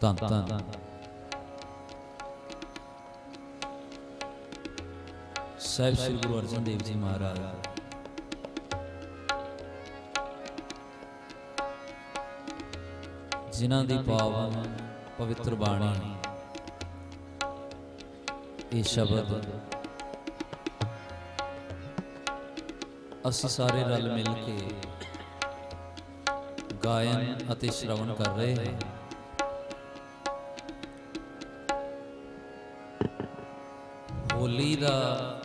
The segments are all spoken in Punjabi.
ਧੰਨ ਧੰਨ ਸਾਹਿਬ ਸ੍ਰੀ ਗੁਰੂ ਅਰਜਨ ਦੇਵ ਜੀ ਮਹਾਰਾਜ। ਜਿਨ੍ਹਾਂ ਦੀ ਪਾਵਨ ਪਵਿੱਤਰ ਬਾਣੀ, ਇਹ ਸ਼ਬਦ ਅਸੀਂ ਸਾਰੇ ਰਲ ਮਿਲ ਕੇ ਗਾਇਨ ਅਤੇ ਸ਼ਰਵਣ ਕਰ ਰਹੇ ਹਾਂ। ਹੋਲੀ ਦਾ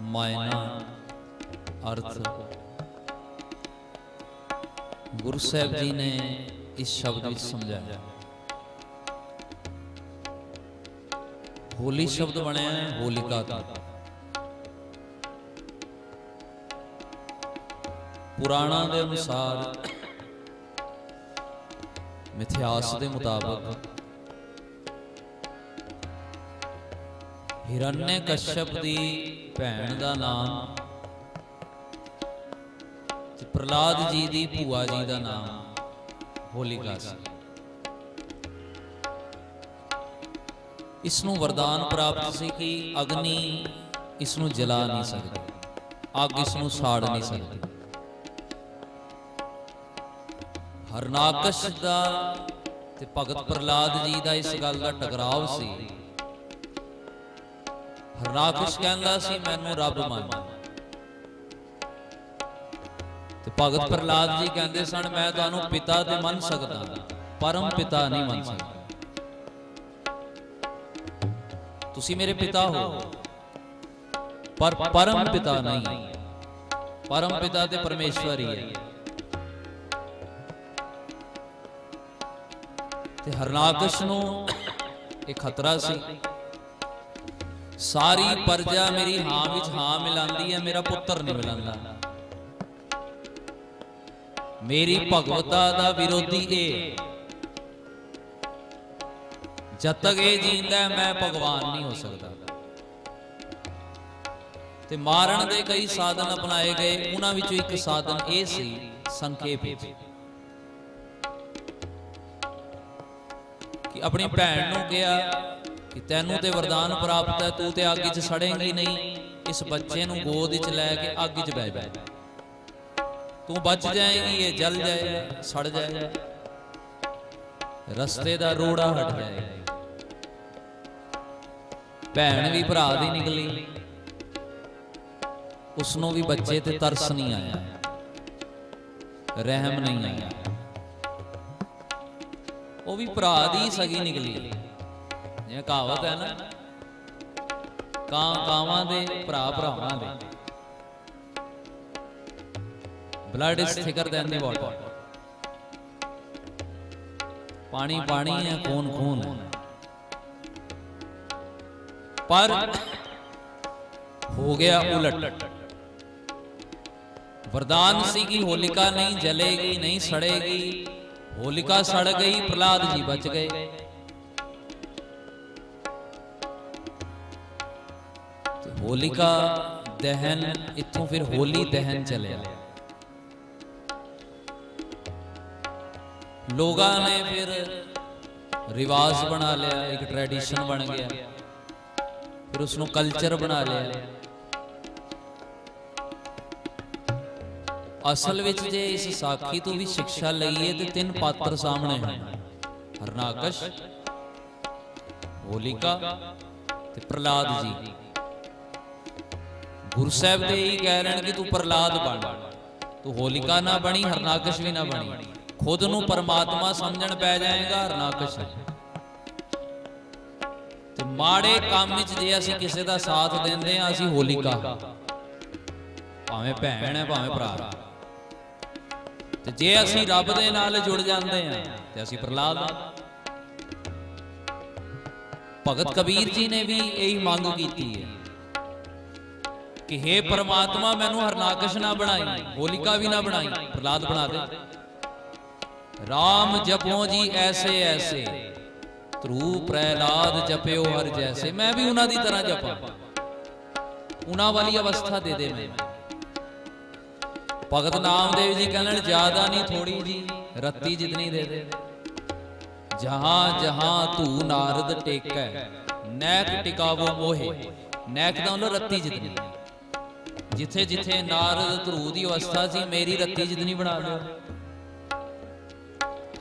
ਮਾਇਨਾ ਅਰਥ। ਗੁਰੂ ਸਾਹਿਬ ਜੀ ਨੇ ਇਸ ਸ਼ਬਦ ਵਿੱਚ ਸਮਝਾਇਆ। ਹੋਲੀ ਸ਼ਬਦ ਬਣਿਆ ਹੈ ਹੋਲਿਕਾ ਤੋਂ ਪੁਰਾਣਾਂ ਦੇ ਅਨੁਸਾਰ ਮਿਥਿਹਾਸ ਦੇ ਮੁਤਾਬਕ ਹਿਰਣਯ ਕਸ਼ਪ ਦੀ ਭੈਣ ਦਾ ਨਾਮ। ਤੇ ਪ੍ਰਲਾਦ ਜੀ ਦੀ ਭੂਆ ਜੀ ਦਾ ਨਾਮ ਹੋਲਿਕਾ ਸੀ ਇਸ ਨੂੰ ਵਰਦਾਨ ਪ੍ਰਾਪਤ ਸੀ ਕਿ ਅਗਨੀ ਇਸ ਨੂੰ ਜਲਾ ਨਹੀਂ ਸਕਦੀ, ਅੱਗ ਇਸ ਨੂੰ ਸਾੜ ਨਹੀਂ ਸਕਦੀ। ਹਰਨਾਕਸ਼ ਦਾ ਤੇ ਭਗਤ ਪ੍ਰਲਾਦ ਜੀ ਦਾ ਇਸ ਗੱਲ ਦਾ ਟਕਰਾਵ ਸੀ ਹਰਨਾਕਸ਼ ਕਹਿੰਦਾ ਸੀ, ਮੈਨੂੰ ਰੱਬ ਮੰਨ। ਤੇ ਭਗਤ ਪ੍ਰਲਾਦ ਜੀ ਕਹਿੰਦੇ ਸਨ, ਮੈਂ ਤੁਹਾਨੂੰ ਪਿਤਾ ਤੇ ਮੰਨ ਸਕਦਾ, ਪਰਮ ਪਿਤਾ ਨਹੀਂ ਮੰਨ ਸਕਦਾ। ਤੁਸੀਂ ਮੇਰੇ ਪਿਤਾ ਹੋ, ਪਰ ਪਰਮ ਪਿਤਾ ਨਹੀਂ। ਪਰਮ ਪਿਤਾ ਤੇ ਪਰਮੇਸ਼ਵਰ ਹੀ ਹੈ। ਤੇ ਹਰਨਾਕਸ਼ ਨੂੰ ਇਹ ਖਤਰਾ ਸੀ ਸਾਰੀ ਪਰਜਾ ਮੇਰੀ ਹਾਂ ਵਿੱਚ ਹਾਂ ਮਿਲਾਉਂਦੀ ਹੈ, ਮੇਰਾ ਪੁੱਤਰ ਨਹੀਂ ਮਿਲਾਉਂਦਾ ਮੇਰੀ ਭਗਵਤਾ ਦਾ ਵਿਰੋਧੀ ਇਹ ਜਦ ਤੱਕ ਇਹ ਜੀਂਦਾ ਮੈਂ ਭਗਵਾਨ ਨਹੀਂ ਹੋ ਸਕਦਾ। ਤੇ ਮਾਰਨ ਦੇ ਕਈ ਸਾਧਨ ਅਪਣਾਏ ਗਏ, ਉਹਨਾਂ ਵਿੱਚੋਂ ਇੱਕ ਸਾਧਨ ਇਹ ਸੀ, ਸੰਖੇਪ ਵਿੱਚ। ਕਿ ਆਪਣੀ ਭੈਣ ਨੂੰ ਕਿਹਾ ਕਿ ਤੈਨੂੰ ਤੇ ਵਰਦਾਨ ਪ੍ਰਾਪਤ ਹੈ, ਤੂੰ ਤੇ ਅੱਗ 'ਚ ਸੜੇਂਗੀ ਨਹੀਂ। ਇਸ ਬੱਚੇ ਨੂੰ ਗੋਦ ਵਿੱਚ ਲੈ ਕੇ ਅੱਗ 'ਚ ਬਹਿ ਜਾ। ਤੂੰ ਬਚ ਜਾਏਗੀ, ਇਹ ਜਲ ਜਾਏਗਾ ਸੜ ਜਾਏਗਾ ਰਸਤੇ ਦਾ ਰੋੜਾ ਹਟ ਜਾਏਗਾ ਭੈਣ ਵੀ ਭਰਾ ਦੀ ਨਿਕਲੀ। ਉਸ ਨੂੰ ਵੀ ਬੱਚੇ ਤੇ ਤਰਸ ਨਹੀਂ ਆਇਆ। ਰਹਿਮ ਨਹੀਂ ਆਇਆ। ਉਹ ਵੀ ਭਰਾ ਦੀ ਸਗੀ ਨਿਕਲੀ। ਜਿਵੇਂ ਕਹਾਵਤ ਹੈ ਨਾ। ਕਾਂ ਕਾਵਾਂ ਦੇ, ਭਰਾ ਭਰਾਵਾਂ ਦੇ। Blood is thicker than the water ਪਾਣੀ ਪਾਣੀ ਹੈ, ਖੂਨ ਖੂਨ ਹੈ। ਪਰ ਹੋ ਗਿਆ ਉਲਟ। ਵਰਦਾਨ ਸੀ ਕਿ ਹੋਲਿਕਾ ਨਹੀਂ ਜਲੇਗੀ, ਨਹੀਂ ਸੜੇਗੀ। ਹੋਲਿਕਾ ਸੜ ਗਈ ਪ੍ਰਲਾਦ ਜੀ ਬਚ ਗਏ। ਹੋਲਿਕਾ ਦਹਨ, ਇੱਥੋਂ ਫਿਰ ਹੋਲੀ ਦਹਨ ਚੱਲਿਆ। ਲੋਕਾਂ ਨੇ ਫਿਰ ਰਿਵਾਜ ਬਣਾ ਲਿਆ, ਇੱਕ ਟ੍ਰੈਡੀਸ਼ਨ ਬਣ ਗਿਆ। ਫਿਰ ਉਸ ਨੂੰ ਕਲਚਰ ਬਣਾ ਲਿਆ। ਅਸਲ ਵਿੱਚ ਜੇ ਇਸ ਸਾਖੀ ਤੋਂ ਵੀ ਸਿੱਖਿਆ ਲਈਏ ਤੇ ਤਿੰਨ ਪਾਤਰ ਸਾਹਮਣੇ ਹਨ। ਹਰਨਾਕਸ਼, ਹੋਲਿਕਾ ਤੇ ਪ੍ਰਲਾਦ ਜੀ। ਗੁਰੂ ਸਾਹਿਬ ਦੇ ਹੀ ਕਹਿ ਰਹੇ ਕਿ ਤੂੰ ਪ੍ਰਲਾਦ ਬਣ। ਤੂੰ ਹੋਲਿਕਾ ਨਾ ਬਣੀ, ਹਰਨਾਕਸ਼ ਵੀ ਨਾ ਬਣੀ। ਖੁਦ ਨੂੰ ਪਰਮਾਤਮਾ ਸਮਝਣ ਪੈ ਜਾਏਗਾ, ਹਰਨਾਕਸ਼। ਤੇ ਮਾੜੇ ਕੰਮ ਵਿੱਚ ਜੇ ਅਸੀਂ ਕਿਸੇ ਦਾ ਸਾਥ ਦਿੰਦੇ ਆ ਅਸੀਂ ਹੋਲਿਕਾ। ਭਾਵੇਂ ਭੈਣ ਹੈ, ਭਾਵੇਂ ਭਰਾ। ਤੇ ਜੇ ਅਸੀਂ ਰੱਬ ਦੇ ਨਾਲ ਜੁੜ ਜਾਂਦੇ ਆ ਤੇ ਅਸੀਂ ਪ੍ਰਲਾਦ ਭਗਤ ਕਬੀਰ ਜੀ ਨੇ ਵੀ ਇਹੀ ਮੰਗ ਕੀਤੀ ਹੈ। ਕਿ हे ਪਰਮਾਤਮਾ, ਮੈਨੂੰ ਹਰਨਾਕਸ਼ ਨਾ ਬਣਾਈ, ਹੋਲਿਕਾ ਵੀ ਨਾ ਬਣਾਈ ਪ੍ਰਲਾਦ ਬਣਾ ਦੇ। RAM ਜਪੋ ਜੀ ਐਸੇ ਐਸੇ ਤਰੂ ਪ੍ਰਹਿਲਾਦ ਜਪਿਓ ਹਰ ਜੈਸੇ। ਮੈਂ ਵੀ ਉਹਨਾਂ ਦੀ ਤਰ੍ਹਾਂ ਜਪਾਂ। ਉਹਨਾਂ ਵਾਲੀ ਅਵਸਥਾ ਦੇ ਦੇ ਮੈਂ। ਭਗਤ ਨਾਮਦੇਵ ਜੀ ਕਹਿਣ, ਜ਼ਿਆਦਾ ਨਹੀਂ ਥੋੜੀ ਜੀ, ਰੱਤੀ ਜਿਤਨੀ ਦੇ ਦੇ। ਜਹਾਂ ਜਹਾਂ ਤੂ ਨਾਰਦ ਟੇਕੈ, ਨੈਕ ਟਿਕਾਵੋ ਮੋਹੇ, ਨੈਕ ਦਾ ਉਹਨਾਂ ਰੱਤੀ ਜਿਤਨੀ। ਜਿੱਥੇ ਜਿੱਥੇ ਨਾਰਦ ਧਰੂ ਦੀ ਅਵਸਥਾ ਸੀ, ਮੇਰੀ ਰੱਤੀ ਜਿਤਨੀ ਬਣਾ ਲਿਓ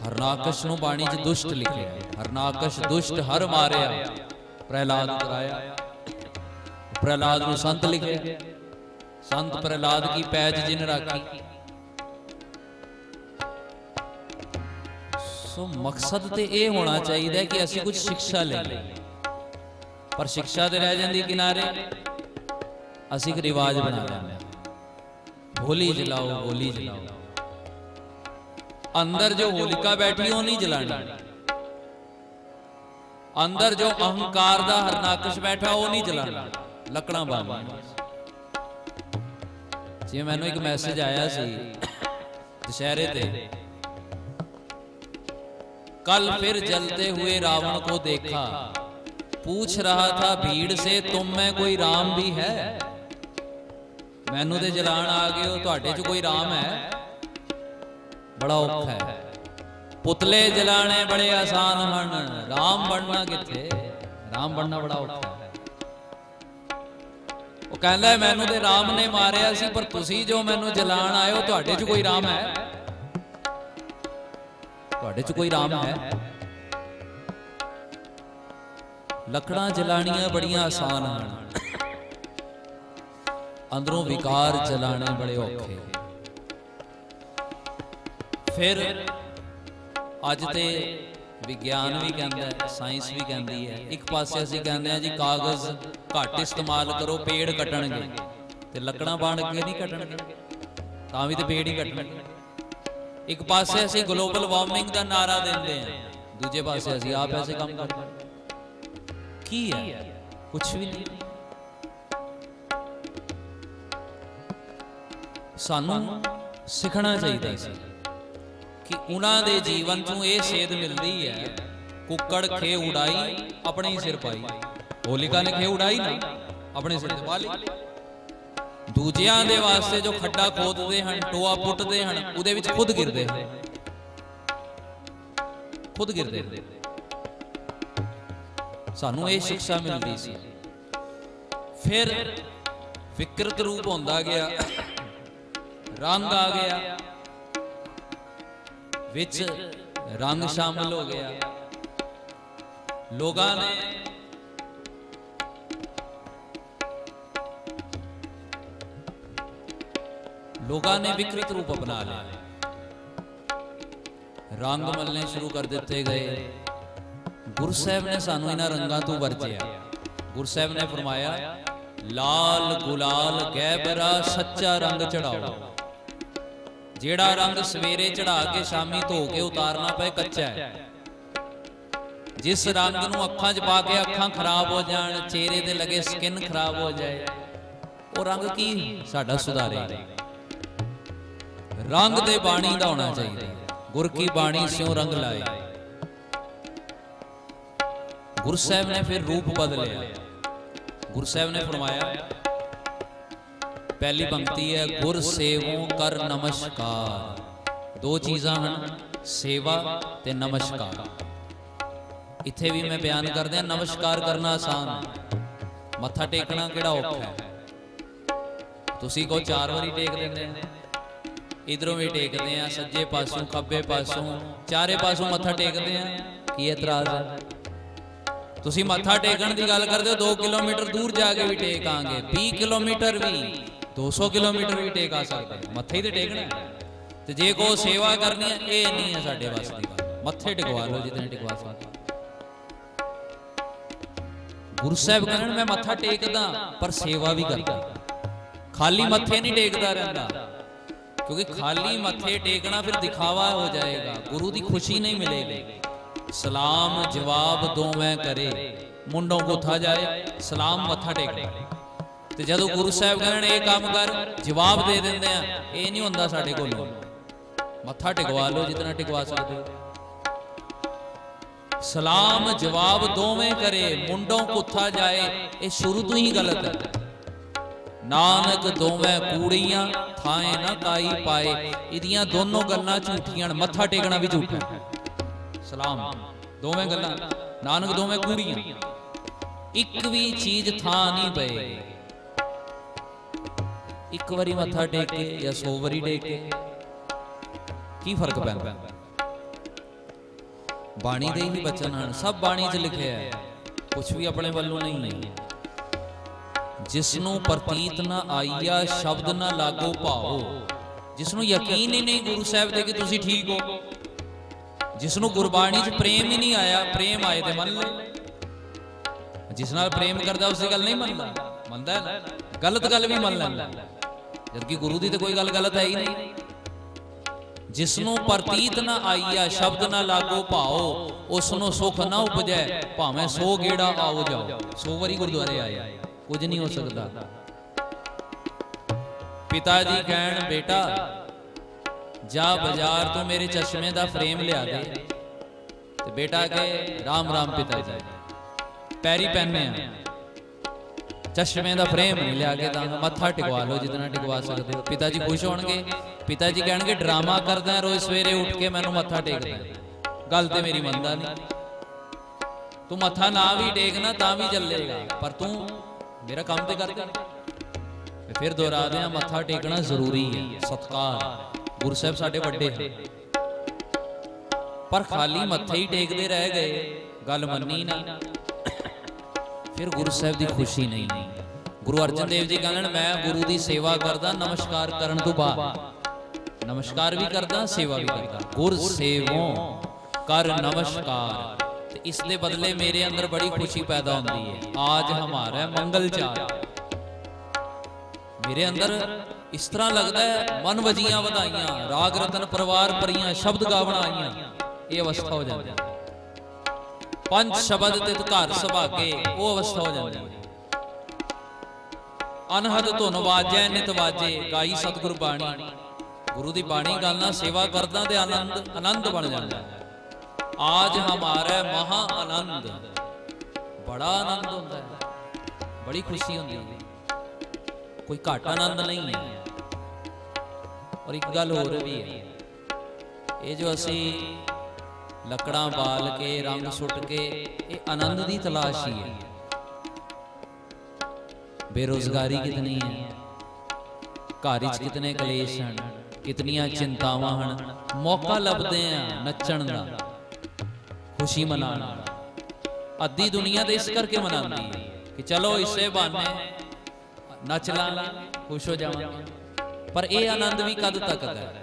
ਹਰਨਾਕਸ਼ ਨੂੰ ਬਾਣੀ 'ਚ ਦੁਸ਼ਟ ਲਿਖਿਆ। ਹੈ। ਹਰਨਾਕਸ਼ ਦੁਸ਼ਟ ਹਰ ਮਾਰਿਆ। ਪ੍ਰਹਿਲਾਦ ਕਰਾਇਆ। ਪ੍ਰਹਿਲਾਦ ਨੂੰ ਸੰਤ ਲਿਖਿਆ। ਸੰਤ ਪ੍ਰਹਿਲਾਦ ਕੀ ਪੈਜ ਜਿਨ ਰਾਖੀ। ਸੋ ਮਕਸਦ ਤੇ ਇਹ ਹੋਣਾ ਚਾਹੀਦਾ ਕਿ ਅਸੀਂ ਕੁਝ ਸਿੱਖਿਆ ਲਈਏ। ਪਰ ਸਿੱਖਿਆ ਤੇ ਰਹਿ ਜਾਂਦੀ ਕਿਨਾਰੇ। ਅਸੀਂ ਇੱਕ ਰਿਵਾਜ ਬਣਾ ਲੈਂਦੇ ਹਾਂ ਹੋਲੀ ਜਲਾਓ ਹੋਲੀ ਜਲਾਓ ਅੰਦਰ ਜੋ ਹੋਲਿਕਾ ਬੈਠੀ ਉਹ ਨਹੀਂ ਜਲਾਣੀ ਅੰਦਰ ਜੋ ਅਹੰਕਾਰ ਦਾ ਹਰਨਾਕਸ਼ ਬੈਠਾ ਉਹ ਨਹੀਂ ਜਲਾਣਾ ਲੱਕੜਾਂ ਬਾਲਣੀਆਂ ਜੀ ਮੈਨੂੰ ਇੱਕ ਮੈਸੇਜ ਆਇਆ ਸੀ ਦੁਸ਼ਹਿਰੇ ਤੇ कल फिर जलते हुए रावण को देखा पूछ रहा था भीड़ से तुम में कोई राम भी है ਮੈਨੂੰ ਤੇ ਜਲਾਣ ਆ ਗਏ ਹੋ ਤੁਹਾਡੇ 'ਚ ਕੋਈ ਰਾਮ ਹੈ? ਬੜਾ ਔਖਾ ਹੈ। ਪੁਤਲੇ ਜਲਾਣੇ ਬੜੇ ਆਸਾਨ ਹਨ। ਰਾਮ ਬਣਨਾ ਕਿੱਥੇ? ਰਾਮ ਬਣਨਾ ਬੜਾ ਔਖਾ ਹੈ। ਉਹ ਕਹਿੰਦਾ, ਮੈਨੂੰ ਤੇ ਰਾਮ ਨੇ ਮਾਰਿਆ ਸੀ, ਪਰ ਤੁਸੀਂ ਜੋ ਮੈਨੂੰ ਜਲਾਣ ਆਏ ਹੋ ਤੁਹਾਡੇ 'ਚ ਕੋਈ ਰਾਮ ਹੈ? ਤੁਹਾਡੇ 'ਚ ਕੋਈ ਰਾਮ ਹੈ? ਲੱਕੜਾਂ ਜਲਾਣੀਆਂ ਬੜੀਆਂ ਆਸਾਨ ਹਨ। ਅੰਦਰੋਂ ਵਿਕਾਰ ਜਲਾਣੇ ਬੜੇ ਔਖੇ। ਫਿਰ ਅੱਜ ਤੇ ਵਿਗਿਆਨ ਵੀ ਕਹਿੰਦਾ ਹੈ ਸਾਇੰਸ ਵੀ ਕਹਿੰਦੀ ਹੈ। ਇੱਕ ਪਾਸੇ ਅਸੀਂ ਕਹਿੰਦੇ ਆ ਜੀ ਕਾਗਜ਼ ਘੱਟ ਇਸਤੇਮਾਲ ਕਰੋ ਪੇੜ ਕੱਟਣਗੇ। ਤੇ ਲੱਕੜਾਂ ਬਣ ਕੇ ਨਹੀਂ ਕੱਟਣਗੇ। ਤਾਂ ਵੀ ਤੇ ਪੇੜ ਹੀ ਕੱਟਣਗੇ। ਇੱਕ ਪਾਸੇ ਅਸੀਂ ਗਲੋਬਲ ਵਾਰਮਿੰਗ ਦਾ ਨਾਰਾ ਦਿੰਦੇ ਹਾਂ। ਦੂਜੇ ਪਾਸੇ ਅਸੀਂ ਆਪ ਐਸੇ ਕੰਮ ਕਰਦੇ ਕੀ ਹੈ? ਕੁਝ ਵੀ ਨਹੀਂ। ਸਾਨੂੰ ਸਿੱਖਣਾ ਚਾਹੀਦਾ ਸੀ ਕਿ ਉਹਨਾਂ ਦੇ ਜੀਵਨ ਚੋਂ ਇਹ ਸੇਧ ਮਿਲਦੀ ਹੈ, ਕੁੱਕੜ ਖੇ ਉਡਾਈ, ਆਪਣੇ ਹੀ ਸਿਰ ਪਾਈ। ਹੋਲਿਕਾ ਨੇ ਖੇ ਉਡਾਈ ਨਾ, ਆਪਣੇ ਸਿਰ ਤੇ ਪਾ ਲਈ। ਦੂਜਿਆਂ ਦੇ ਵਾਸਤੇ ਜੋ ਖੱਡਾ ਖੋਦਦੇ ਹਨ, ਟੋਆ ਪੁੱਟਦੇ ਹਨ, ਉਹਦੇ ਵਿੱਚ ਖੁਦ ਗਿਰਦੇ ਹਨ। ਖੁਦ ਗਿਰਦੇ ਹਨ। ਸਾਨੂੰ ਇਹ ਸਿੱਖਿਆ ਮਿਲਦੀ ਸੀ। ਫਿਰ ਵਿਕਰਤ ਰੂਪ ਹੁੰਦਾ ਗਿਆ। ਰੰਗ ਆ ਗਿਆ ਵਿੱਚ ਰੰਗ ਸ਼ਾਮਲ ਹੋ ਗਿਆ ਲੋਕਾਂ ਨੇ ਲੋਕਾਂ ਨੇ ਵਿਕਰਤ ਰੂਪ ਅਪਣਾ ਲਿਆ ਰੰਗ ਮਲਨੇ ਸ਼ੁਰੂ ਕਰ ਦਿੱਤੇ ਗਏ ਗੁਰੂ ਸਾਹਿਬ ਨੇ ਸਾਨੂੰ ਇਹਨਾਂ ਰੰਗਾਂ ਤੋਂ ਵਰਜਿਆ ਗੁਰੂ ਸਾਹਿਬ ਨੇ ਫਰਮਾਇਆ ਲਾਲ ਗੁਲਾਲ ਗਹਿਬਰਾ ਸੱਚਾ ਰੰਗ ਚੜਾਓ ਜਿਹੜਾ ਰੰਗ ਸਵੇਰੇ ਚੜਾ ਕੇ ਸ਼ਾਮੀ ਧੋ ਕੇ ਉਤਾਰਨਾ ਪਏ, ਕੱਚਾ ਹੈ। ਜਿਸ ਰੰਗ ਨੂੰ ਅੱਖਾਂ 'ਚ ਪਾ ਕੇ ਅੱਖਾਂ ਖਰਾਬ ਹੋ ਜਾਣ, ਚਿਹਰੇ ਤੇ ਲੱਗੇ ਸਕਿਨ ਖਰਾਬ ਹੋ ਜਾਏ, ਉਹ ਰੰਗ ਕੀ ਸਾਡਾ ਸੁਧਾਰੇ? ਰੰਗ ਦੇ ਬਾਣੀ ਦਾ ਹੋਣਾ ਚਾਹੀਦਾ। ਗੁਰ ਕੀ ਬਾਣੀ ਸਿਉ ਰੰਗ ਲਾਏ। ਗੁਰੂ ਸਾਹਿਬ ਨੇ ਫਿਰ ਰੂਪ ਬਦਲਿਆ। ਗੁਰੂ ਸਾਹਿਬ ਨੇ ਫਰਮਾਇਆ ਪਹਿਲੀ ਪੰਕਤੀ ਹੈ ਗੁਰ ਸੇਵੋਂ ਕਰ ਨਮਸਕਾਰ। ਦੋ ਚੀਜ਼ਾਂ ਹਨ ਸੇਵਾ ਤੇ ਨਮਸਕਾਰ। ਇੱਥੇ ਵੀ ਮੈਂ ਬਿਆਨ ਕਰਦਿਆਂ ਨਮਸਕਾਰ ਕਰਨਾ ਆਸਾਨ ਮੱਥਾ ਟੇਕਣਾ ਕਿਹੜਾ ਔਖਾ ਹੈ? ਤੁਸੀਂ ਕੋ ਚਾਰ ਵਾਰੀ ਟੇਕ ਦਿੰਦੇ ਨੇ। ਇਧਰੋਂ ਵੀ ਟੇਕਦੇ ਆ ਸੱਜੇ ਪਾਸੋਂ ਖੱਬੇ ਪਾਸੋਂ ਚਾਰੇ ਪਾਸੋਂ ਮੱਥਾ ਟੇਕਦੇ ਆ। ਕੀ ਇਤਰਾਜ਼ ਹੈ? ਤੁਸੀਂ ਮੱਥਾ ਟੇਕਣ ਦੀ ਗੱਲ ਕਰਦੇ ਹੋ 2 ਕਿਲੋਮੀਟਰ ਦੂਰ ਜਾ ਕੇ ਵੀ ਟੇਕ ਆਂਗੇ 20 ਕਿਲੋਮੀਟਰ ਵੀ। 200 ਕਿਲੋਮੀਟਰ ਵੀ ਟੇਕ ਆ ਸਕਦੇ ਮੱਥੇ ਹੀ ਤੇ ਟੇਕਣਾ ਤੇ ਜੇ ਕੋ ਸੇਵਾ ਕਰਨੀ ਹੈ, ਇਹ ਨਹੀਂ ਹੈ ਸਾਡੇ ਵੱਸ ਦੀ ਗੱਲ। ਮੱਥੇ ਟਿਕਵਾ ਲਓ ਜਿਤਨੇ ਟਿਕਵਾ ਸਕਦੇ ਗੁਰੂ ਸਾਹਿਬ ਕਹਿੰਦੇ ਮੈਂ ਮੱਥਾ ਟੇਕਦਾ, ਪਰ ਸੇਵਾ ਵੀ ਕਰਦਾ। ਖਾਲੀ ਮੱਥੇ ਨਹੀਂ ਟੇਕਦਾ ਰਹਿੰਦਾ। ਕਿਉਂਕਿ ਖਾਲੀ ਮੱਥੇ ਟੇਕਣਾ ਫਿਰ ਦਿਖਾਵਾ ਹੋ ਜਾਏਗਾ। ਗੁਰੂ ਦੀ ਖੁਸ਼ੀ ਨਹੀਂ ਮਿਲੇਗੀ। ਸਲਾਮ ਜਵਾਬ ਦੋਵੇਂ ਕਰੇ। ਮੁੰਡੋਂ ਕੋਥਾ ਜਾਏ, ਸਲਾਮ ਮੱਥਾ ਟੇਕਣਾ। ਤੇ ਜਦੋਂ ਗੁਰੂ ਸਾਹਿਬ ਕਹਿਣ ਇਹ ਕੰਮ ਕਰ, ਜਵਾਬ ਦੇ ਦਿੰਦੇ ਆ, ਇਹ ਨਹੀਂ ਹੁੰਦਾ ਸਾਡੇ ਕੋਲੋਂ। ਮੱਥਾ ਟਿਕਵਾ ਲਓ ਜਿਤਨਾ ਟਿਕਵਾ ਸਕਦੇ ਹੋ। ਸਲਾਮ ਜਵਾਬ ਦੋਵੇਂ ਕਰੇ, ਮੁੰਡੋਂ ਕੁੱਥਾ ਜਾਏ, ਇਹ ਸ਼ੁਰੂ ਤੋਂ ਹੀ ਗਲਤ ਹੈ। ਨਾਨਕ ਦੋਵੇਂ ਕੂੜੀਆਂ, ਥਾਏ ਨਾ ਕਾਈ ਪਾਏ। ਇਹਦੀਆਂ ਦੋਨੋਂ ਗੱਲਾਂ ਝੂਠੀਆਂ ਮੱਥਾ ਟੇਕਣਾ ਵੀ ਝੂਠਾ ਸਲਾਮ, ਦੋਵੇਂ ਗੱਲਾਂ। ਨਾਨਕ ਦੋਵੇਂ ਕੂੜੀਆਂ। ਇੱਕ ਵੀ ਚੀਜ਼ ਥਾਂ ਨਹੀਂ ਪਏ। ਇੱਕ ਵਾਰੀ ਮੱਥਾ ਟੇਕ ਕੇ ਜਾਂ 100 ਵਾਰੀ ਟੇਕ ਕੇ, ਕੀ ਫ਼ਰਕ ਪੈਂਦਾ? ਬਾਣੀ ਦੇ ਹੀ ਬਚਨ ਹਨ, ਸਭ ਬਾਣੀ 'ਚ ਲਿਖਿਆ ਹੈ ਕੁਝ ਵੀ ਆਪਣੇ ਵੱਲੋਂ ਨਹੀਂ ਹੈ। ਜਿਸ ਨੂੰ ਪ੍ਰਤੀਤ ਨਾ ਆਈਆ, ਸ਼ਬਦ ਨਾ ਲਾਗੋ ਭਾਓ ਜਿਸ ਨੂੰ ਯਕੀਨ ਹੀ ਨਹੀਂ ਗੁਰੂ ਸਾਹਿਬ ਦੇ ਕਿ ਤੁਸੀਂ ਠੀਕ ਹੋ। ਜਿਸ ਨੂੰ ਗੁਰਬਾਣੀ 'ਚ ਪ੍ਰੇਮ ਹੀ ਨਹੀਂ ਆਇਆ, ਪ੍ਰੇਮ ਆਏ ਤੇ ਮੰਨ ਲੈ ਜਿਸ ਨਾਲ ਪ੍ਰੇਮ ਕਰਦਾ, ਉਸੇ ਗੱਲ ਨਹੀਂ ਮੰਨਦਾ। ਮੰਨਦਾ ਹੈ ਨਾ? ਗਲਤ ਗੱਲ ਵੀ ਮੰਨ ਲੈਂਦਾ। ਜਦਕਿ ਗੁਰੂ ਦੀ ਤੇ ਕੋਈ ਗੱਲ ਗਲਤ ਹੈ ਹੀ ਨਹੀਂ। ਜਿਸ ਨੂੰ ਪ੍ਰਤੀਤ ਨਾ ਆਈਆ ਸ਼ਬਦ ਨਾ ਲਾਗੋ ਭਾਓ ਉਸ ਨੂੰ ਸੁਖ ਨਾ ਉਪਜੈ, ਭਾਵੇਂ ਸੋ ਗੇੜਾ ਆਓ ਜਾਓ। ਸੋ ਵਾਰੀ ਗੁਰਦੁਆਰੇ ਆਇਆ ਕੁਝ ਨਹੀਂ ਹੋ ਸਕਦਾ। ਪਿਤਾ ਜੀ ਕਹਿਣ, ਬੇਟਾ, ਜਾ ਬਾਜ਼ਾਰ ਤੋਂ ਮੇਰੇ ਚਸ਼ਮੇ ਦਾ ਫਰੇਮ ਲਿਆ ਦੇ। ਤੇ ਬੇਟਾ ਕਹੇ, ਰਾਮ ਰਾਮ ਪਿਤਾ ਜੀ। ਪੈਰੀ ਪੈਨੇ ਆ। ਚਸ਼ਮੇ ਦਾ ਫਰੇਮ ਨਹੀਂ ਲਿਆ ਕੇ ਤਾਂ ਮੱਥਾ ਟਿਕਵਾ ਲਓ ਜਿਤਨਾ ਟਿਕਵਾ ਸਕਦੇ ਹੋ। ਪਿਤਾ ਜੀ ਖੁਸ਼ ਹੋਣਗੇ? ਪਿਤਾ ਜੀ ਕਹਿਣਗੇ, ਡਰਾਮਾ ਕਰਦਾ ਰੋਜ਼ ਸਵੇਰੇ ਉੱਠ ਕੇ ਮੈਨੂੰ ਮੱਥਾ ਟੇਕਦਾ ਹੈ। ਗੱਲ ਤੇ ਮੇਰੀ ਮੰਨਦਾ ਨਹੀਂ। ਤੂੰ ਮੱਥਾ ਨਾ ਵੀ ਟੇਕਣਾ ਤਾਂ ਵੀ ਚੱਲੇਗਾ ਪਰ ਤੂੰ ਮੇਰਾ ਕੰਮ ਤੇ ਕਰ ਤੇ ਫਿਰ ਦੁਹਰਾਦੇ ਆ ਮੱਥਾ ਟੇਕਣਾ ਜ਼ਰੂਰੀ ਹੈ। ਸਤਕਾਰ। ਗੁਰੂ ਸਾਹਿਬ ਸਾਡੇ ਵੱਡੇ ਹਨ। ਪਰ ਖਾਲੀ ਮੱਥੇ ਹੀ ਟੇਕਦੇ ਰਹਿ ਗਏ। ਗੱਲ ਮੰਨੀ ਨਾ। ਫਿਰ ਗੁਰੂ ਸਾਹਿਬ ਦੀ ਖੁਸ਼ੀ ਨਹੀਂ। ਗੁਰੂ ਅਰਜਨ ਦੇਵ ਜੀ ਕਹਿੰਦੇ ਨੇ, ਮੈਂ ਗੁਰੂ ਦੀ ਸੇਵਾ ਕਰਦਾ, ਨਮਸਕਾਰ ਕਰਨ ਤੋਂ ਬਾਅਦ। ਨਮਸਕਾਰ ਵੀ ਕਰਦਾ, ਸੇਵਾ ਵੀ ਕਰਦਾ। ਗੁਰ ਸੇਵੋਂ, ਕਰ ਨਮਸਕਾਰ। ਤੇ ਇਸ ਦੇ ਬਦਲੇ ਮੇਰੇ ਅੰਦਰ ਬੜੀ ਖੁਸ਼ੀ ਪੈਦਾ ਹੁੰਦੀ ਹੈ। ਆਜ ਹਮਾਰਾ ਮੰਗਲ ਚਾਰ। ਮੇਰੇ ਅੰਦਰ ਇਸ ਤਰ੍ਹਾਂ ਲੱਗਦਾ ਹੈ, ਮਨ ਵਜੀਆਂ ਵਧਾਈਆਂ, ਰਾਗ ਰਤਨ ਪਰਿਵਾਰ ਪਰੀਆਂ ਸ਼ਬਦ ਗਾਵਣ ਆਈਆਂ। ਇਹ ਅਵਸਥਾ ਹੋ ਜਾਂਦੀ ਹੈ। ਪੰਜ ਸ਼ਬਦ ਤੇ ਘਰ ਸੁਭਾਗੇ ਉਹ ਅਵਸਥਾ ਹੋ ਜਾਂਦੀ ਹੈ। ਅਨਹਦ ਧੁਨ ਵਾਜੈ, ਨਿਤ ਵਾਜੇ, ਗਾਈ ਸਤਿਗੁਰ ਬਾਣੀ। ਗੁਰੂ ਦੀ ਬਾਣੀ ਗਾਲਣਾ ਸੇਵਾ ਕਰਦਾ ਤੇ ਆਨੰਦ ਆਨੰਦ ਬਣ ਜਾਂਦਾ ਆਜ ਹਮਾਰਾ ਮਹਾ ਆਨੰਦ। ਬੜਾ ਆਨੰਦ ਹੁੰਦਾ ਹੈ। ਬੜੀ ਖੁਸ਼ੀ ਹੁੰਦੀ ਹੈ। ਕੋਈ ਘੱਟ ਆਨੰਦ ਨਹੀਂ ਹੈ। ਔਰ ਇੱਕ ਗੱਲ ਹੋਰ ਵੀ ਹੈ। ਇਹ ਜੋ ਅਸੀਂ ਲੱਕੜਾਂ ਬਾਲ ਕੇ, ਰੰਗ ਸੁੱਟ ਕੇ, ਇਹ ਆਨੰਦ ਦੀ ਤਲਾਸ਼ ਹੀ ਹੈ। ਬੇਰੋਜ਼ਗਾਰੀ ਕਿਤਨੀ ਹੈ? ਘਰ ਵਿੱਚ ਕਿਤਨੇ ਕਲੇਸ਼ ਹਨ? ਕਿਤਨੀਆਂ ਚਿੰਤਾਵਾਂ ਹਨ? ਮੌਕਾ ਲੱਭਦੇ ਆ ਨੱਚਣ ਦਾ, ਖੁਸ਼ੀ ਮਨਾਉਣ ਦਾ। ਅੱਧੀ ਦੁਨੀਆ ਤੇ ਇਸ ਕਰਕੇ ਮਨਾਉਂਦੀ ਹੈ ਕਿ ਚਲੋ ਇਸੇ ਬਹਾਨੇ ਨੱਚ ਲਾਂ ਖੁਸ਼ ਹੋ ਜਾਵਾਂਗੇ। ਪਰ ਇਹ ਆਨੰਦ ਵੀ ਕਦ ਤੱਕ ਦਾ ਹੈ?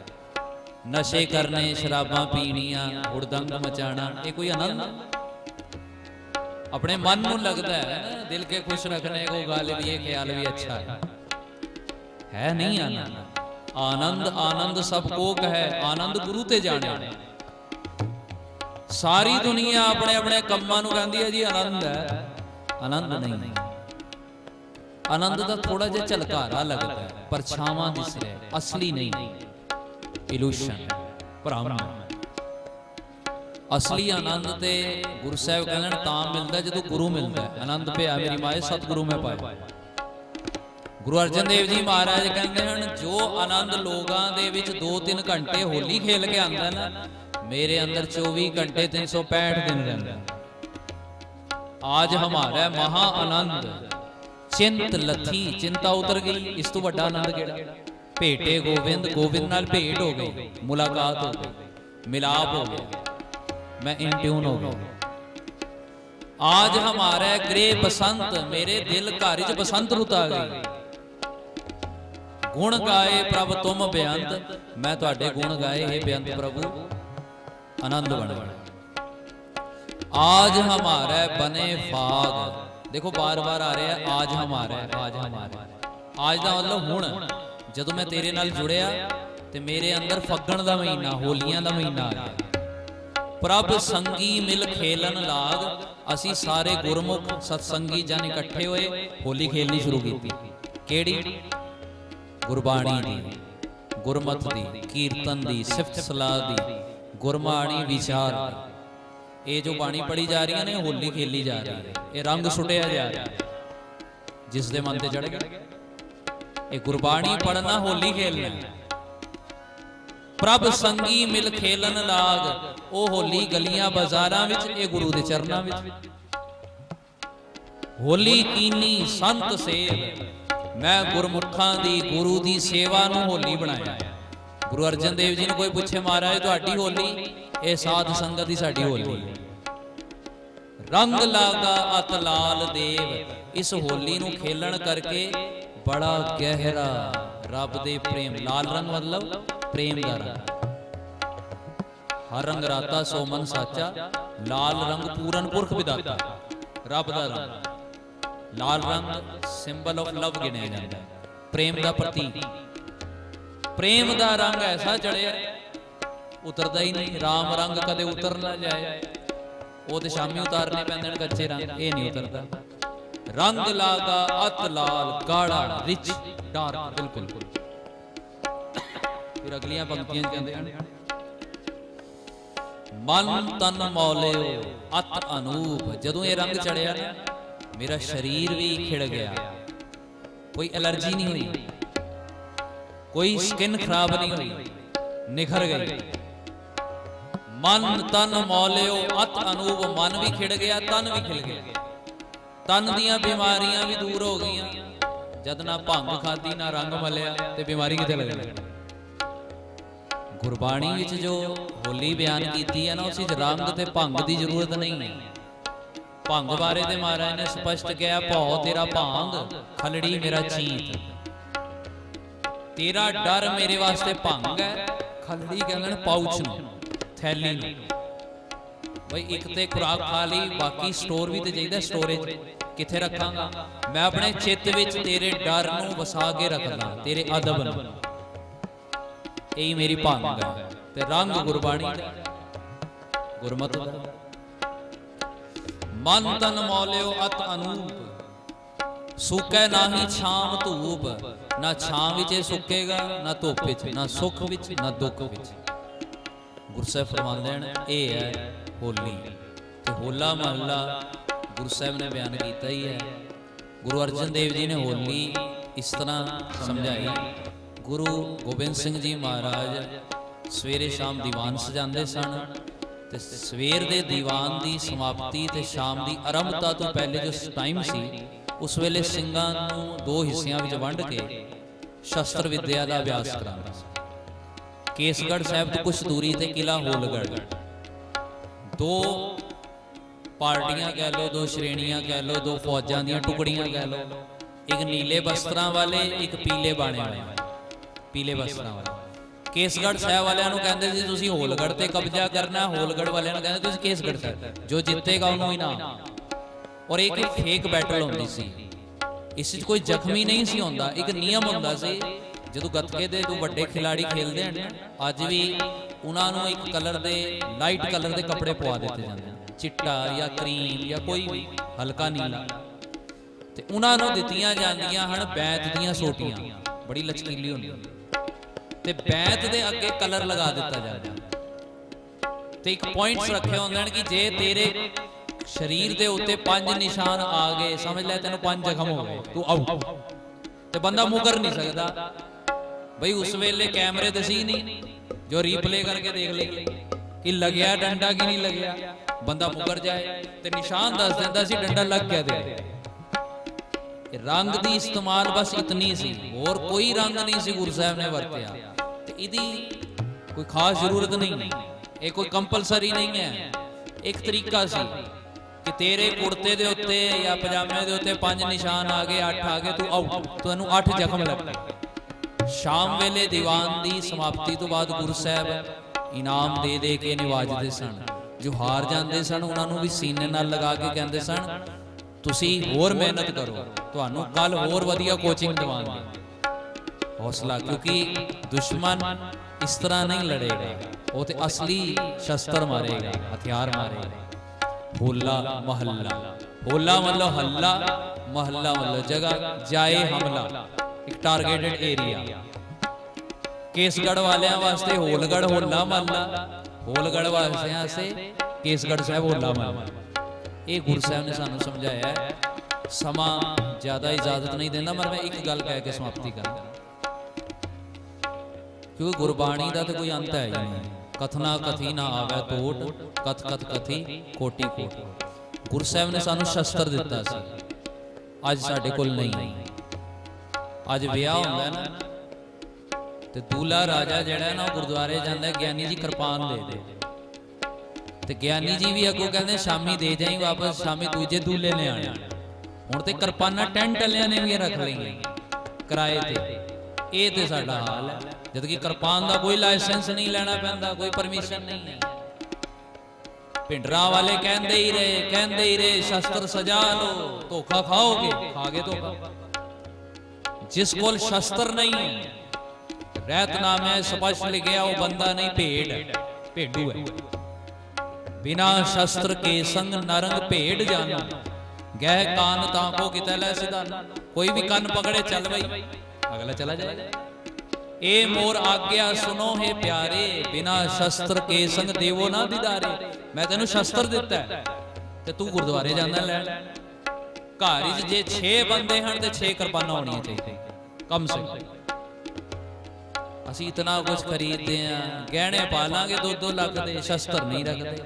ਨਸ਼ੇ ਕਰਨੇ, ਸ਼ਰਾਬਾਂ ਪੀਣੀਆਂ, ਹੁੜਦੰਗ ਮਚਾਣਾ ਇਹ ਕੋਈ ਆਨੰਦ? ਆਪਣੇ ਮਨ ਨੂੰ ਲੱਗਦਾ ਹੈ ਦਿਲ ਕੇ ਖੁਸ਼ ਰੱਖਣੇ ਕੋ ਗੱਲ ਵੀ ਇਹ ਖਿਆਲ ਵੀ ਅੱਛਾ ਹੈ। ਹੈ ਨਹੀਂ ਆਨੰਦ? ਆਨੰਦ ਆਨੰਦ ਸਭ ਕੋ ਕਹੈ ਆਨੰਦ ਗੁਰੂ ਤੇ ਜਾਣਿਆ ਸਾਰੀ ਦੁਨੀਆ ਆਪਣੇ ਆਪਣੇ ਕੰਮਾਂ ਨੂੰ ਕਹਿੰਦੀ ਹੈ ਜੀ, ਆਨੰਦ ਹੈ। ਆਨੰਦ ਨਹੀਂ। ਆਨੰਦ ਦਾ ਥੋੜਾ ਜਿਹਾ ਝਲਕਾਰਾ ਲੱਗਦਾ ਹੈ ਪਰਛਾਵਾਂ ਦਿਸ ਰਿਹਾ ਅਸਲੀ ਨਹੀਂ। ਇਲੂਸ਼ਨ ਭ੍ਰਮ ਅਸਲੀ ਆਨੰਦ ਤੇ ਗੁਰੂ ਸਾਹਿਬ ਕਹਿੰਦੇ ਤਾਂ ਮਿਲਦਾ ਜਦੋਂ ਗੁਰੂ ਮਿਲਦਾ ਹੈ। ਆਨੰਦ ਪਿਆ, ਮੇਰੀ ਮਾਏ ਸਤਿਗੁਰੂ ਮੈਂ ਪਾਇਆ। ਗੁਰੂ ਅਰਜਨ ਦੇਵ ਜੀ ਮਹਾਰਾਜ ਕਹਿੰਦੇ ਹਨ, ਜੋ ਆਨੰਦ ਲੋਕਾਂ ਦੇ ਵਿੱਚ 2-3 ਘੰਟੇ ਹੋਲੀ ਖੇਲ ਕੇ ਆਂਦਾ ਨਾ, ਮੇਰੇ ਅੰਦਰ 24 ਘੰਟੇ 365 ਦਿਨ ਰਹਿੰਦਾ ਆਜ ਹਮਾਰਾ ਮਹਾ ਆਨੰਦ, ਚਿੰਤ ਲਥੀ, ਚਿੰਤਾ ਉਤਰ ਗਈ, ਇਸ ਤੋਂ ਵੱਡਾ ਆਨੰਦ ਕਿਹੜਾ? ਭੇਟੇ ਗੋਬਿੰਦ ਗੋਬਿੰਦ ਨਾਲ ਭੇਟ ਹੋ ਗਈ ਮੁਲਾਕਾਤ ਹੋ ਗਈ ਮਿਲਾਪ ਹੋ ਗਿਆ ਮੈਂ ਇਨ ਟਿਊਨ ਹੋ ਗਿਆ। ਆਜ ਹਮਾਰਾ ਗ੍ਰੇ ਬਸੰਤ ਮੇਰੇ ਦਿਲ ਘਰ ਚ ਬਸੰਤ ਰੁੱਤ ਆ ਗਈ। ਗੁਣ ਗਾਏ ਪ੍ਰਭ ਤੁਮ ਬੇਅੰਤ। ਮੈਂ ਤੁਹਾਡੇ ਗੁਣ ਗਾਏ हे ਬੇਅੰਤ ਪ੍ਰਭੂ। ਆਨੰਦ ਬਣ ਗਿਆ। ਆਜ ਹਮਾਰਾ ਬਨੇ ਫਾਗ। ਦੇਖੋ ਬਾਰ-ਬਾਰ ਆ ਰਿਹਾ ਆਜ ਹਮਾਰਾ ਆਜ ਹਮਾਰਾ। ਆਜ ਦਾ ਮਤਲਬ ਹੁਣ। ਜਦੋਂ ਮੈਂ ਤੇਰੇ ਨਾਲ ਜੁੜਿਆ ਤੇ ਮੇਰੇ ਅੰਦਰ ਫੱਗਣ ਦਾ ਮਹੀਨਾ ਹੋਲੀਆਂ ਦਾ ਮਹੀਨਾ ਆ ਗਿਆ ਪ੍ਰਭ ਸੰਗੀ ਮਿਲ ਖੇਲਣ ਲਾਗ ਅਸੀਂ ਸਾਰੇ ਗੁਰਮੁਖ ਸਤਸੰਗੀ ਜਨ ਇਕੱਠੇ ਹੋਏ ਹੋਲੀ ਖੇਲਣੀ ਸ਼ੁਰੂ ਕੀਤੀ। ਕਿਹੜੀ? ਗੁਰਬਾਣੀ ਦੀ। ਗੁਰਮਤ ਦੀ ਕੀਰਤਨ ਦੀ ਸਿਫਤ ਸਲਾਹ ਦੀ ਗੁਰਬਾਣੀ ਵਿਚਾਰ ਇਹ ਜੋ ਬਾਣੀ ਪੜੀ ਜਾ ਰਹੀਆਂ ਨੇ ਹੋਲੀ ਖੇਲੀ ਜਾ ਰਹੀ ਹੈ। ਇਹ ਰੰਗ ਸੁੱਟਿਆ ਜਾ ਰਿਹਾ ਜਿਸ ਦੇ ਮਨ ਤੇ ਚੜ ਗਿਆ। ਇਹ ਗੁਰਬਾਣੀ ਪੜਨਾ ਹੋਲੀ ਖੇਲਣਾ। ਪ੍ਰਭ ਸੰਗੀ ਮਿਲ ਖੇਲਨ ਲਾਗ, ਉਹ ਹੋਲੀ ਗਲੀਆਂ ਬਾਜ਼ਾਰਾਂ ਵਿੱਚ, ਇਹ ਗੁਰੂ ਦੇ ਚਰਨਾਂ ਵਿੱਚ। ਹੋਲੀ ਕੀਨੀ ਸੰਤ ਸੇਵ ਮੈਂ ਗੁਰਮੁਖਾਂ ਦੀ ਗੁਰੂ ਦੀ ਸੇਵਾ ਨੂੰ ਹੋਲੀ ਬਣਾਇਆ। ਗੁਰੂ ਅਰਜਨ ਦੇਵ ਜੀ ਨੂੰ ਕੋਈ ਪੁੱਛੇ, ਮਹਾਰਾਜ ਤੁਹਾਡੀ ਹੋਲੀ? ਇਹ ਸਾਧ ਸੰਗਤ ਦੀ ਸਾਡੀ ਹੋਲੀ ਰੰਗ ਲਾਗਾ ਅਤ ਲਾਲ ਦੇਵ, ਇਸ ਹੋਲੀ ਨੂੰ ਖੇਲਣ ਕਰਕੇ ਬੜਾ ਗਹਿਰਾ ਰੱਬ ਦੇ ਪ੍ਰੇਮ, ਲਾਲ ਰੰਗ ਮਤਲਬ ਪ੍ਰੇਮ ਦਾ ਰੰਗ। ਹਰ ਰੰਗ ਰਾਤਾ ਸੋ ਮਨ ਸਾਚਾ, ਲਾਲ ਰੰਗ ਪੂਰਨ ਪੁਰਖ ਵਿਦਾਤਾ। ਰੱਬ ਦਾ ਰੰਗ। ਲਾਲ ਰੰਗ ਸਿੰਬਲ ਆਫ ਲਵ ਗਿਣਿਆ ਜਾਂਦਾ। ਪ੍ਰੇਮ ਦਾ ਪ੍ਰਤੀਕ। ਪ੍ਰੇਮ ਦਾ ਰੰਗ ਐਸਾ ਚੜਿਆ, ਉਤਰਦਾ ਹੀ ਨਹੀਂ। ਰਾਮ ਰੰਗ ਕਦੇ ਉਤਰ ਨਾ ਜਾਏ। ਉਹ ਤੇ ਸ਼ਾਮੀ ਉਤਾਰਨੇ ਪੈਂਦੇ ਨੇ ਕੱਚੇ ਰੰਗ, ਇਹ ਨਹੀਂ ਉਤਰਦਾ। ਰੰਗ ਲਾਗਾ ਅਤ ਲਾਲ ਗਾੜਾ ਰਿਚ ਡਾਰਕ ਬਿਲਕੁਲ ਫਿਰ ਅਗਲੀਆਂ ਪੰਕਤੀਆਂ 'ਚ ਕਹਿੰਦੇ ਹਨ ਮਨ ਤਨ ਮੌਲਿਓ ਅਤ ਅਨੂਪ ਜਦੋਂ ਇਹ ਰੰਗ ਚੜਿਆ ਨਾ ਮੇਰਾ ਸਰੀਰ ਵੀ ਖਿੜ ਗਿਆ ਕੋਈ ਐਲਰਜੀ ਨਹੀਂ ਹੋਈ ਕੋਈ ਸਕਿਨ ਖਰਾਬ ਨਹੀਂ ਹੋਈ ਨਿਖਰ ਗਈ ਮਨ ਤਨ ਮੌਲਿਓ ਅਤ ਅਨੂਪ ਮਨ ਵੀ ਖਿੜ ਗਿਆ ਤਨ ਵੀ ਖਿਲ ਗਿਆ ਤਨ ਦੀਆਂ ਬਿਮਾਰੀਆਂ ਵੀ ਦੂਰ ਹੋ ਗਈਆਂ। ਜਦ ਨਾ ਭੰਗ ਖਾਦੀ ਨਾ ਰੰਗ ਮਲਿਆ ਤੇ ਬਿਮਾਰੀ ਕਿੱਥੇ ਲੱਗਣੀ ਗੁਰਬਾਣੀ ਵਿੱਚ ਜੋ ਹੋਲੀ ਬਿਆਨ ਕੀਤੀ ਹੈ ਨਾ, ਉਸ ਵਿੱਚ ਰੰਗ ਤੇ ਭੰਗ ਦੀ ਜ਼ਰੂਰਤ ਨਹੀਂ ਹੈ। ਭੰਗ ਬਾਰੇ ਤੇ ਮਹਾਰਾਜ ਨੇ ਸਪਸ਼ਟ ਕਿਹਾ, ਭਉ ਤੇਰਾ ਭਾਂਗ, ਖਲੜੀ ਮੇਰਾ ਚੀਤ। ਤੇਰਾ ਡਰ ਮੇਰੇ ਵਾਸਤੇ ਭੰਗ ਹੈ, ਖਲੜੀ ਕਹਿੰਦੇ ਨੇ ਪਾਉਚ ਨੂੰ, ਥੈਲੀ ਨੂੰ। ਬਈ ਇੱਕ ਤੇ ਖੁਰਾਕ ਖਾ ਲਈ, ਬਾਕੀ ਸਟੋਰ ਵੀ ਤੇ ਚਾਹੀਦਾ ਸਟੋਰੇਜ ਕਿੱਥੇ ਰੱਖਾਂਗਾ? ਮੈਂ ਆਪਣੇ ਚਿੱਤ ਵਿੱਚ ਤੇਰੇ ਡਰ ਨੂੰ ਵਸਾ ਕੇ ਰੱਖਦਾ, ਤੇਰੇ ਅਦਬ ਨੂੰ। ਇਹੀ ਮੇਰੀ ਭੰਗ ਹੈ। ਤੇ ਰੰਗ ਗੁਰਬਾਣੀ ਦਾ ਗੁਰਮਤ ਦਾ। ਮਨ ਤਨ ਮੌਲਿਓ ਅਤ ਅਨੂਪ, ਸੁੱਕੈ ਨਾਹੀ ਛਾਮ ਧੂਪ। ਨਾ ਛਾਂ ਵਿੱਚ ਸੁੱਕੇਗਾ, ਨਾ ਧੁੱਪ ਵਿੱਚ, ਨਾ ਸੁੱਖ ਵਿੱਚ, ਨਾ ਦੁੱਖ ਵਿੱਚ। ਗੁਰਸਾਹਿਬ ਫਰਮਾਉਂਦੇ ਹਨ, ਇਹ ਹੈ ਹੋਲੀ। ਤੇ ਹੋਲਾ ਮਹੱਲਾ ਗੁਰੂ ਸਾਹਿਬ ਨੇ ਬਿਆਨ ਕੀਤਾ ਹੀ ਹੈ। ਗੁਰੂ ਅਰਜਨ ਦੇਵ ਜੀ ਨੇ ਹੋਲੀ ਇਸ ਤਰ੍ਹਾਂ ਸਮਝਾਈ। ਗੁਰੂ ਗੋਬਿੰਦ ਸਿੰਘ ਜੀ ਮਹਾਰਾਜ ਸਵੇਰੇ ਸ਼ਾਮ ਦੀਵਾਨ ਸਜਾਉਂਦੇ ਸਨ ਤੇ ਸਵੇਰ ਦੇ ਦੀਵਾਨ ਦੀ ਸਮਾਪਤੀ ਤੇ ਸ਼ਾਮ ਦੀ ਆਰੰਭਤਾ ਤੋਂ ਪਹਿਲੇ ਜੋ ਟਾਈਮ ਸੀ, ਉਸ ਵੇਲੇ ਸਿੰਘਾਂ ਨੂੰ ਦੋ ਹਿੱਸਿਆਂ ਵਿੱਚ ਵੰਡ ਕੇ ਸ਼ਸਤਰ ਵਿਦਿਆ ਦਾ ਅਭਿਆਸ ਕਰਾਉਂਦਾ ਸੀ ਕੇਸਗੜ੍ਹ ਸਾਹਿਬ ਤੋਂ ਕੁਝ ਦੂਰੀ ਤੇ ਕਿਲਾ ਹੋਲਗੜ੍ਹ। ਦੋ ਪਾਰਟੀਆਂ ਕਹਿ ਲਓ, ਦੋ ਸ਼੍ਰੇਣੀਆਂ ਕਹਿ ਲਓ, ਦੋ ਫੌਜਾਂ ਦੀਆਂ ਟੁਕੜੀਆਂ ਕਹਿ ਲਓ। ਇੱਕ ਨੀਲੇ ਬਸਤਰਾਂ ਵਾਲੇ, ਇੱਕ ਪੀਲੇ ਬਾਣੇ ਵਾਲੇ। ਪੀਲੇ ਵਸਤਰਾਂ ਵਾਲੇ। ਕੇਸਗੜ੍ਹ ਸਾਹਿਬ ਵਾਲਿਆਂ ਨੂੰ ਕਹਿੰਦੇ ਸੀ ਤੁਸੀਂ ਹੋਲਗੜ੍ਹ ਤੇ ਕਬਜ਼ਾ ਕਰਨਾ, ਹੋਲਗੜ੍ਹ ਵਾਲਿਆਂ ਨੂੰ ਕਹਿੰਦੇ ਤੁਸੀਂ ਕੇਸਗੜ੍ਹ ਸਾਹਿਬ ਜੋ ਜਿੱਤੇਗਾ ਉਹਨੂੰ ਇਨਾਮ। ਔਰ ਇੱਕ ਫੇਕ ਬੈਟਲ ਹੁੰਦੀ ਸੀ। ਇਸ ਵਿੱਚ ਕੋਈ ਜ਼ਖਮੀ ਨਹੀਂ ਸੀ ਹੁੰਦਾ, ਇੱਕ ਨਿਯਮ ਹੁੰਦਾ ਸੀ, ਜਦੋਂ ਗੱਤਕੇ ਦੇ ਦੋ ਵੱਡੇ ਖਿਲਾੜੀ ਖੇਲਦੇ ਹਨ, ਅੱਜ ਵੀ ਉਹਨਾਂ ਨੂੰ ਇੱਕ ਕਲਰ ਦੇ ਲਾਈਟ ਕਲਰ ਦੇ ਕੱਪੜੇ ਪਵਾ ਦਿੱਤੇ ਜਾਂਦੇ ਚਿੱਟਾ ਜਾਂ ਕਰੀਮ ਜਾਂ ਕੋਈ ਵੀ, ਹਲਕਾ ਨੀਲਾ। ਤੇ ਉਹਨਾਂ ਨੂੰ ਦਿੱਤੀਆਂ ਜਾਂਦੀਆਂ ਹਨ ਬੈਤ ਦੀਆਂ ਸੋਟੀਆਂ। ਬੜੀ ਲਚਕੀਲੀ ਹੁੰਦੀ ਤੇ ਬੈਤ ਦੇ ਅੱਗੇ ਕਲਰ ਲਗਾ ਦਿੱਤਾ ਜਾਂਦਾ ਤੇ ਇੱਕ ਪੁਆਇੰਟਸ ਰੱਖੇ ਹੁੰਦੇ ਨੇ ਕਿ ਜੇ ਤੇਰੇ ਸਰੀਰ ਦੇ ਉੱਤੇ ਪੰਜ ਨਿਸ਼ਾਨ ਆ ਗਏ, ਸਮਝ ਲੈ ਤੈਨੂੰ ਪੰਜ ਜ਼ਖਮ ਹੋ ਗਏ, ਤੂੰ ਆਊਟ ਤੇ ਬੰਦਾ ਮੁਕਰ ਨਹੀਂ ਸਕਦਾ। ਬਈ ਉਸ ਵੇਲੇ ਕੈਮਰੇ ਤੇ ਸੀ ਨਹੀਂ, ਜੋ ਰੀਪਲੇ ਕਰਕੇ ਦੇਖ ਲਈ ਕਿ ਲੱਗਿਆ ਡੰਡਾ ਕਿ ਨਹੀਂ ਲੱਗਿਆ? ਬੰਦਾ ਮੁਕਰ ਜਾਏ ਤੇ ਨਿਸ਼ਾਨ ਦੱਸ ਦਿੰਦਾ ਸੀ, ਡੰਡਾ ਲੱਗ ਗਿਆ ਤੇ ਰੰਗ ਦੀ ਇਸਤੇਮਾਲ ਬਸ ਇਤਨੀ ਸੀ, ਹੋਰ ਕੋਈ ਰੰਗ ਨਹੀਂ ਸੀ ਗੁਰੂ ਸਾਹਿਬ ਨੇ ਵਰਤਿਆ। ਤੇ ਇਹਦੀ ਕੋਈ ਖਾਸ ਜ਼ਰੂਰਤ ਨਹੀਂ, ਇਹ ਕੋਈ ਕੰਪਲਸਰੀ ਨਹੀਂ ਹੈ। ਇੱਕ ਤਰੀਕਾ ਸੀ ਕਿ ਤੇਰੇ ਕੁੜਤੇ ਦੇ ਉੱਤੇ ਜਾਂ ਪਜਾਮੇ ਦੇ ਉੱਤੇ ਪੰਜ ਨਿਸ਼ਾਨ ਆ ਗਏ, ਅੱਠ ਆ ਗਏ, ਤੂੰ ਆਊਟ ਤੁਹਾਨੂੰ ਅੱਠ ਜ਼ਖਮ ਲੱਗੇ। ਸ਼ਾਮ ਵੇਲੇ ਦੀਵਾਨ ਦੀ ਸਮਾਪਤੀ ਤੋਂ ਬਾਅਦ ਗੁਰੂ ਸਾਹਿਬ ਇਨਾਮ ਦੇ ਦੇ ਕੇ ਨਿਵਾਜਦੇ ਸਨ। ਜੋ ਹਾਰ ਜਾਂਦੇ ਸਨ, ਉਹਨਾਂ ਨੂੰ ਵੀ ਸੀਨੇ ਨਾਲ ਲਗਾ ਕੇ ਕਹਿੰਦੇ ਸਨ, ਤੁਸੀਂ ਹੋਰ ਮਿਹਨਤ ਕਰੋ, ਤੁਹਾਨੂੰ ਕੱਲ ਹੋਰ ਵਧੀਆ ਕੋਚਿੰਗ ਦਵਾਂਗੇ। ਹੌਸਲਾ, ਕਿਉਂਕਿ ਦੁਸ਼ਮਣ ਇਸ ਤਰ੍ਹਾਂ ਨਹੀਂ ਲੜੇਗਾ, ਉਹ ਤੇ ਅਸਲੀ ਸ਼ਸਤਰ ਮਾਰੇਗਾ, ਹਥਿਆਰ ਮਾਰੇਗਾ। ਹੋਲਾ ਮਹੱਲਾ, ਹੋਲਾ ਮਤਲਬ ਹੱਲਾ, ਮਹੱਲਾ ਮਤਲਬ ਜਗ੍ਹਾ, ਜਾਏ ਹਮਲਾ, ਇੱਕ ਟਾਰਗੇਟਡ ਏਰੀਆ ਕੇਸਗੜ ਵਾਲਿਆਂ ਵਾਸਤੇ ਹੋਲਗੜ ਹੋਲਾ ਮਹੱਲਾ ਹੋਲਗੜ ਵਾਲਿਆਂ ਵਾਸਤੇ ਕੇਸਗੜ ਸਾਹਿਬ ਹੋਲਾ ਮਹੱਲਾ। ਇਹ ਗੁਰੂ ਨੇ ਸਾਨੂੰ ਸਮਝਾਇਆ ਹੈ, ਸਮਾਂ ਜ਼ਿਆਦਾ ਇਜਾਜ਼ਤ ਨਹੀਂ ਦਿੰਦਾ ਪਰ ਮੈਂ ਇੱਕ ਗੱਲ ਕਹਿ ਕੇ ਸਮਾਪਤੀ ਕਰਾਂ ਕਿਉਂਕਿ ਗੁਰਬਾਣੀ ਦਾ ਤਾਂ ਕੋਈ ਅੰਤ ਹੈ ਹੀ ਨਹੀਂ। ਕਥਨਾ ਕਥੀ ਨਾ ਆਵੇ ਟੋਟ ਕਥ ਕਥ ਕਥੀ ਕੋਟੀ ਕੋਟੀ। ਗੁਰਸਾਹਿਬ ਨੇ ਸਾਨੂੰ ਸ਼ਸਤਰ ਦਿੱਤਾ ਸੀ। ਅੱਜ ਸਾਡੇ ਕੋਲ ਨਹੀਂ। ਅੱਜ ਵਿਆਹ ਹੁੰਦਾ ਨਾ ਤੇ ਦੂਲਾ ਰਾਜਾ ਜਿਹੜਾ ਨਾ ਉਹ ਗੁਰਦੁਆਰੇ ਜਾਂਦਾ, ਗਿਆਨੀ ਜੀ ਕਿਰਪਾਨ ਦੇ ਦੇ ਤੇ ਗਿਆਨੀ ਜੀ ਵੀ ਅੱਗੋਂ ਕਹਿੰਦੇ, ਸ਼ਾਮੀ ਦੇ ਜਾਈ ਵਾਪਸ, ਸ਼ਾਮੀ ਦੂਜੇ ਦੂਲੇ ਨੇ ਆਣਾ ਹੁਣ ਤੇ ਕਿਰਪਾਨਾਂ ਟੈਂਟ ਵਾਲਿਆਂ ਨੇ ਵੀ ਰੱਖ ਲਈਆਂ, ਕਿਰਾਏ ਤੇ। ਇਹ ਤੇ ਸਾਡਾ ਹਾਲ ਹੈ। ਜਦ ਕਿ ਕਿਰਪਾਨ ਦਾ ਕੋਈ ਲਾਇਸੈਂਸ ਨਹੀਂ ਲੈਣਾ ਪੈਂਦਾ, ਕੋਈ ਪਰਮਿਸ਼ਨ ਨਹੀਂ ਹੈ। ਪਿੰਡਰਾਂ ਵਾਲੇ ਕਹਿੰਦੇ ਹੀ ਰਹੇ, ਕਹਿੰਦੇ ਹੀ ਰਹੇ, ਸ਼ਸਤਰ ਸਜਾ ਲਓ, ਧੋਖਾ ਖਾਓਗੇ? ਖਾਗੇ ਧੋਖਾ। ਜਿਸ ਕੋਲ ਸ਼ਸਤਰ ਨਹੀਂ ਹੈ ਰਹਿਤਨਾਮੇ ਸਪਸ਼ਟ ਲਿਖਿਆ, ਉਹ ਬੰਦਾ ਨਹੀਂ, ਭੇਡ। ਭੇਡੂ ਹੈ। ਬਿਨਾ ਸ਼ਸਤਰ ਕੇ ਸੰਗ ਨਰੰਗ ਭੇਡ ਜਾਨ ਗਹਿ ਕਾਨ ਤਾਂ ਕੋ ਕਿਤੇ ਲੈ ਸਿਧਾ ਕੋਈ ਵੀ ਕੰਨ ਪਕੜੇ, ਚੱਲ ਬਈ। ਅਗਲਾ ਚਲਾ ਜਾਏ। ਏ ਮੋਰ ਆਗਿਆ ਸੁਨੋ ਹੈ ਪਿਆਰੇ, ਬਿਨਾ ਸ਼ਸਤਰ ਕੇ ਸੰਗ ਦੇਵੋ ਨਾ ਦਿਦਾਰੇ। ਮੈਂ ਤੈਨੂੰ ਸ਼ਸਤਰ ਦਿੱਤਾ, ਤੇ ਤੂੰ ਗੁਰਦੁਆਰੇ ਜਾਂਦਾ ਲੈਣ ਘਰ ਵਿੱਚ ਜੇ 6 ਬੰਦੇ ਹਨ, ਤੇ 6 ਕਿਰਪਾਨਾਂ ਹੋਣੀਆਂ ਚਾਹੀਦੀਆਂ। ਕਮ ਸੇ ਕਮ। ਅਸੀਂ ਇਤਨਾ ਕੁਝ ਖਰੀਦਦੇ ਆ ਗਹਿਣੇ ਪਾ ਲਾਂਗੇ 2-2 ਲੱਖ ਦੇ, ਸ਼ਸਤਰ ਨਹੀਂ ਰੱਖਦੇ।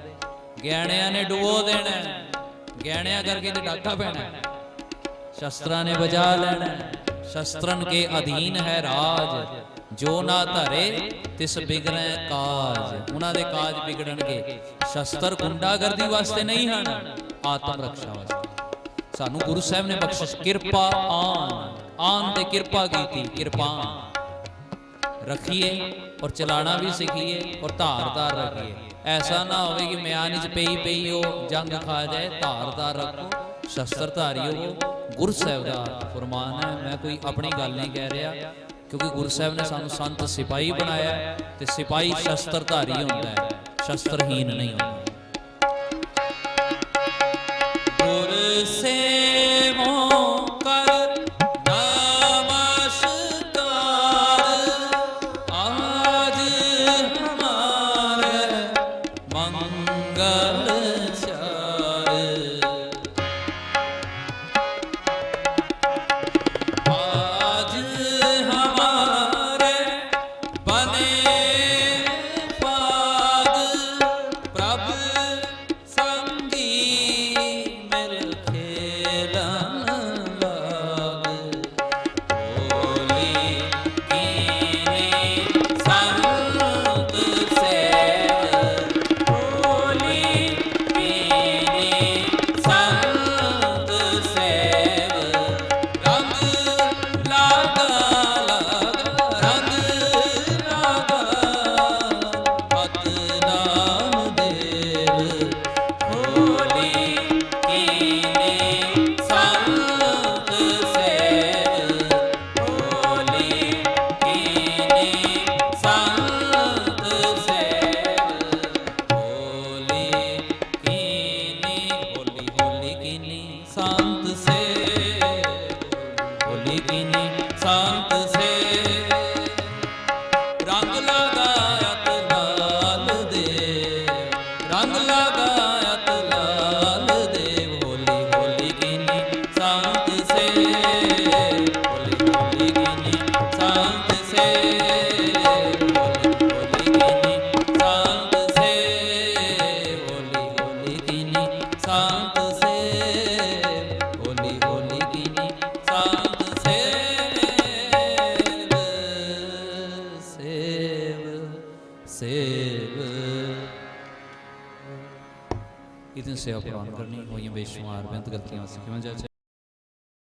ਗਹਿਣਿਆਂ ਨੇ ਡੁਬੋ ਦੇਣਾ। ਗਹਿਣਿਆਂ ਕਰਕੇ ਤੇ ਡਾਕਾ ਪੈਣਾ। ਸ਼ਸਤਰਾਂ ਨੇ ਬਜਾ ਲੈਣਾ। ਸ਼ਸਤਰਨ ਕੇ ਅਧੀਨ ਹੈ ਰਾਜ। ਜੋ ਨਾ ਧਰੇ, ਤਿਸ ਬਿਗੜੈ ਕਾਜ। ਉਹਨਾਂ ਦੇ ਕਾਜ ਵਿਗੜਨਗੇ ਸ਼ਸਤਰ ਗੁੰਡਾਗਰਦੀ ਵਾਸਤੇ ਨਹੀਂ ਹਨ, ਆਤਮ ਰੱਖਿਆ ਵਾਸਤੇ। ਸਾਨੂੰ ਗੁਰੂ ਸਾਹਿਬ ਨੇ ਬਖਸ਼ਿਸ਼, ਕਿਰਪਾ ਆਨ। ਆਨ ਤੇ ਕਿਰਪਾ ਕੀਤੀ, ਕਿਰਪਾਨ। ਰੱਖੀਏ ਔਰ ਚਲਾਣਾ ਵੀ ਸਿੱਖੀਏ ਔਰ ਧਾਰਦਾਰ ਰੱਖੀਏ। ਐਸਾ ਨਾ ਹੋਵੇ ਕਿ ਮਿਆਨ ਚ ਪਈ ਪਈ ਉਹ ਜੰਗ ਖਾ ਜਾਏ ਧਾਰਦਾਰ ਰੱਖੋ ਸ਼ਸਤਰ ਹੋ ਗੁਰੂ ਸਾਹਿਬ ਦਾ ਫਰਮਾਨ ਹੈ, ਮੈਂ ਕੋਈ ਆਪਣੀ ਗੱਲ ਨਹੀਂ ਕਹਿ ਰਿਹਾ, ਕਿਉਂਕਿ ਗੁਰੂ ਸਾਹਿਬ ਨੇ ਸਾਨੂੰ ਸੰਤ ਸਿਪਾਹੀ ਬਣਾਇਆ ਹੈ ਤੇ ਸਿਪਾਹੀ ਸ਼ਸਤਰ ਹੁੰਦਾ ਹੈ ਸ਼ਸਤਰਹੀਨ ਨਹੀਂ ਹੁੰਦਾ।